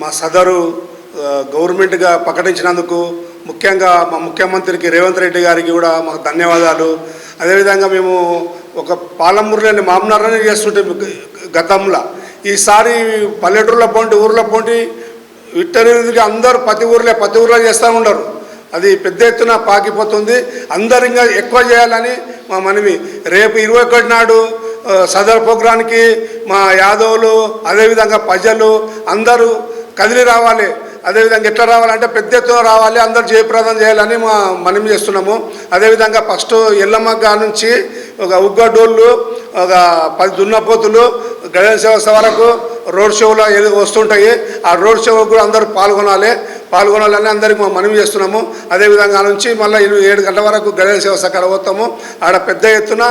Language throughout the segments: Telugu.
మా సదరు గవర్నమెంట్గా ప్రకటించినందుకు ముఖ్యంగా మా ముఖ్యమంత్రికి రేవంత్ రెడ్డి గారికి కూడా మాకు ధన్యవాదాలు. అదేవిధంగా మేము ఒక పాలమూరులోని మామనారని చేస్తుంటే గతంలో. ఈసారి పల్లెటూరులో పోండి ఊర్లో పోండి విట్టరికి అందరూ ప్రతి ఊర్లో ప్రతి ఊర్లో చేస్తూ ఉండరు. అది పెద్ద ఎత్తున పాకిపోతుంది. అందరు ఇంకా ఎక్కువ చేయాలని మా మనవి. రేపు ఇరవై ఒకటి నాడు సదర్ ప్రోగ్రాంకి మా యాదవులు అదేవిధంగా ప్రజలు అందరూ కదిలి రావాలి. అదేవిధంగా ఎట్లా రావాలంటే పెద్ద ఎత్తున రావాలి. అందరూ జయప్రదం చేయాలని మా మనం చేస్తున్నాము. అదేవిధంగా ఫస్ట్ ఎల్లమ్మ గా నుంచి ఒక ఉగ్గడోళ్ళు ఒక పది దున్నపోతులు గణేశ సేవ వరకు రోడ్ షోలో ఏదో వస్తుంటాయి. ఆ రోడ్ షో కూడా అందరూ పాల్గొనాలి. పాల్గొనాలని అందరికి మేము మనవి చేస్తున్నాము. అదేవిధంగా నుంచి మళ్ళీ ఏడు గంటల వరకు గణేశ సేవ అక్కడ పోతాము. ఆడ పెద్ద ఎత్తున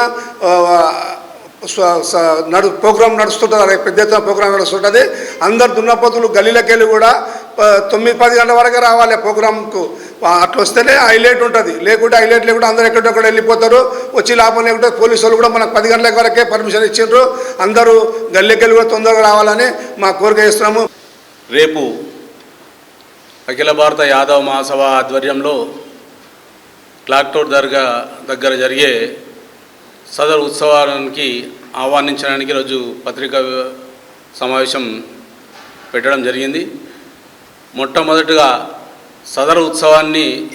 నడు ప్రోగ్రాం నడుస్తుంటుంది పెద్ద ఎత్తున ప్రోగ్రాం నడుస్తుంటుంది. అందరు దున్నపోతులు గలీలకి వెళ్ళి కూడా తొమ్మిది పది గంటల వరకు రావాలి ప్రోగ్రాంకు. అట్లా వస్తేనే హైలైట్ ఉంటుంది. లేకుంటే హైలైట్ లేకుండా అందరు ఎక్కడెక్కడ వెళ్ళిపోతారు. వచ్చి లాభం లేకుంటే పోలీసు వాళ్ళు కూడా మనకు పది గంటల వరకే పర్మిషన్ ఇచ్చిండ్రు. అందరూ గల్లీకెళ్ళి కూడా తొందరగా రావాలని మా కోరిక చేస్తున్నాము. రేపు అఖిల భారత యాదవ మహాసభ ఆధ్వర్యంలో క్లాక్టోర్ దర్గా దగ్గర జరిగే సదరు ఉత్సవానికి ఆహ్వానించడానికి ఈరోజు పత్రికా సమావేశం పెట్టడం జరిగింది. మొట్టమొదటిగా సదర్ ఉత్సవాన్ని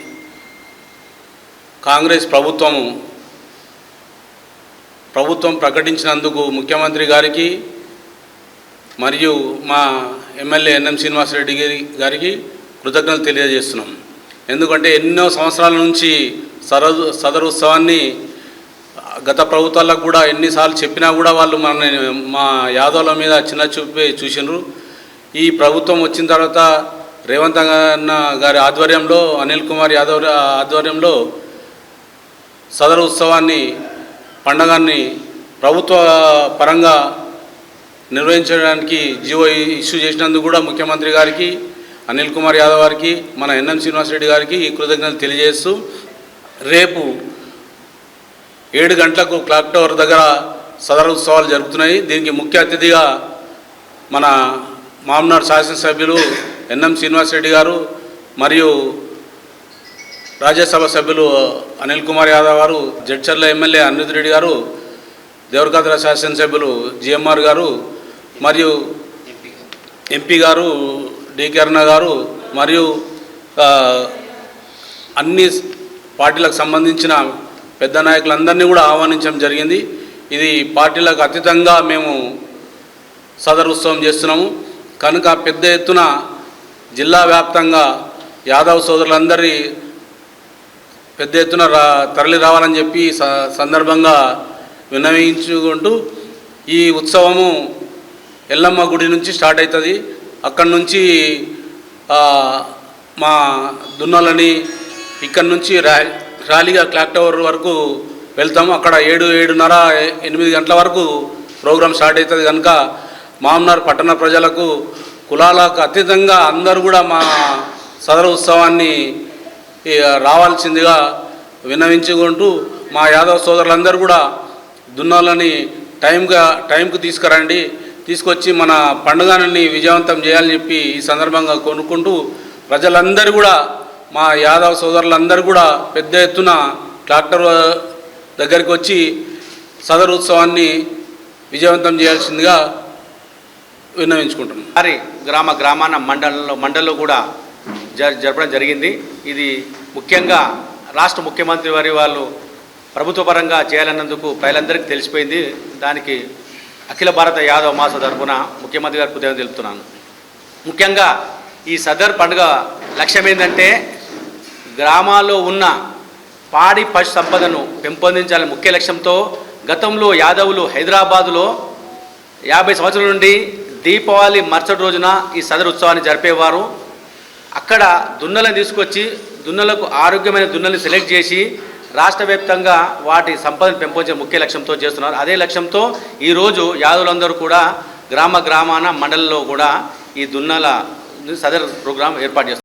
కాంగ్రెస్ ప్రభుత్వము ప్రభుత్వం ప్రకటించినందుకు ముఖ్యమంత్రి గారికి మరియు మా ఎమ్మెల్యే ఎన్ఎం శ్రీనివాసరెడ్డి గారి గారికి కృతజ్ఞతలు తెలియజేస్తున్నాం. ఎందుకంటే ఎన్నో సంవత్సరాల నుంచి సరదు సదరు ఉత్సవాన్ని గత ప్రభుత్వాలకు కూడా ఎన్నిసార్లు చెప్పినా కూడా వాళ్ళు మన మా యాదవుల మీద చిన్న చూపి చూసినారు. ఈ ప్రభుత్వం వచ్చిన తర్వాత రేవంత్ అన్న గారి ఆధ్వర్యంలో అనిల్ కుమార్ యాదవ్ ఆధ్వర్యంలో సదరు ఉత్సవాన్ని పండగాన్ని ప్రభుత్వ పరంగా నిర్వహించడానికి జీవో ఇష్యూ చేసినందుకు కూడా ముఖ్యమంత్రి గారికి అనిల్ కుమార్ యాదవ్ గారికి మన ఎన్ఎం శ్రీనివాసరెడ్డి గారికి కృతజ్ఞతలు తెలియజేస్తూ రేపు ఏడు గంటలకు క్లాక్ టవర్ దగ్గర సదర ఉత్సవాలు జరుగుతున్నాయి దీనికి ముఖ్య అతిథిగా మన మామనాడు శాసనసభ్యులు ఎన్ఎం శ్రీనివాసరెడ్డి గారు మరియు రాజ్యసభ సభ్యులు అనిల్ కుమార్ యాదవ్ గారు జడ్చర్ల ఎమ్మెల్యే అనిరుద్ రెడ్డి గారు దేవరకాద్ర శాసనసభ్యులు జిఎంఆర్ గారు మరియు ఎంపీ గారు డికే అరుణ గారు మరియు అన్ని పార్టీలకు సంబంధించిన పెద్ద నాయకులందరినీ కూడా ఆహ్వానించడం జరిగింది. ఇది పార్టీలకు అతీతంగా మేము సదరు ఉత్సవం చేస్తున్నాము. కనుక పెద్ద ఎత్తున జిల్లా వ్యాప్తంగా యాదవ్ సోదరులందరి పెద్ద ఎత్తున రా తరలి రావాలని చెప్పి స సందర్భంగా విన్నవించుకుంటూ ఈ ఉత్సవము ఎల్లమ్మ గుడి నుంచి స్టార్ట్ అవుతుంది. అక్కడి నుంచి మా దున్నలని ఇక్కడ నుంచి ర్యా ర్యాలీగా క్లాక్ టవర్ వరకు వెళ్తాము. అక్కడ ఏడు ఏడున్నర ఎనిమిది గంటల వరకు ప్రోగ్రామ్ స్టార్ట్ అవుతుంది. కనుక మామనార్ పట్టణ ప్రజలకు కులాలకు అతీతంగా అందరూ కూడా మా సదర ఉత్సవాన్ని రావాల్సిందిగా విన్నవించుకుంటూ మా యాదవ సోదరులందరూ కూడా దున్నాలని టైంగా టైంకు తీసుకురండి. తీసుకొచ్చి మన పండుగని విజయవంతం చేయాలని చెప్పి ఈ సందర్భంగా కొనుక్కుంటూ ప్రజలందరూ కూడా మా యాదవ సోదరులందరూ కూడా పెద్ద ఎత్తున ట్రాక్టర్ దగ్గరికి వచ్చి సదరు ఉత్సవాన్ని విజయవంతం చేయాల్సిందిగా విన్నవించుకుంటున్నాం. మరి గ్రామ గ్రామాన మండలంలో మండలంలో కూడా జ జరపడం జరిగింది. ఇది ముఖ్యంగా రాష్ట్ర ముఖ్యమంత్రి వారి వాళ్ళు ప్రభుత్వ పరంగా చేయాలన్నందుకు ప్రజలందరికీ తెలిసిపోయింది. దానికి అఖిల భారత యాదవ మాస తరఫున ముఖ్యమంత్రి గారు కృతజ్ఞతలు తెలుపుతున్నాను. ముఖ్యంగా ఈ సదర్ పండుగ లక్ష్యం ఏంటంటే గ్రామాల్లో ఉన్న పాడి పశు సంపదను పెంపొందించాలని ముఖ్య లక్ష్యంతో గతంలో యాదవులు హైదరాబాదులో యాభై సంవత్సరాల నుండి దీపావళి మరుసటి రోజున ఈ సదరు ఉత్సవాన్ని జరిపేవారు. అక్కడ దున్నలను తీసుకొచ్చి దున్నలకు ఆరోగ్యమైన దున్నల్ని సెలెక్ట్ చేసి రాష్ట్ర వ్యాప్తంగా వాటి సంపదను పెంపొందించే ముఖ్య లక్ష్యంతో చేస్తున్నారు. అదే లక్ష్యంతో ఈరోజు యాదవులందరూ కూడా గ్రామ గ్రామాన మండలంలో కూడా ఈ దున్నల సదర్ ప్రోగ్రాం ఏర్పాటు చేస్తున్నారు.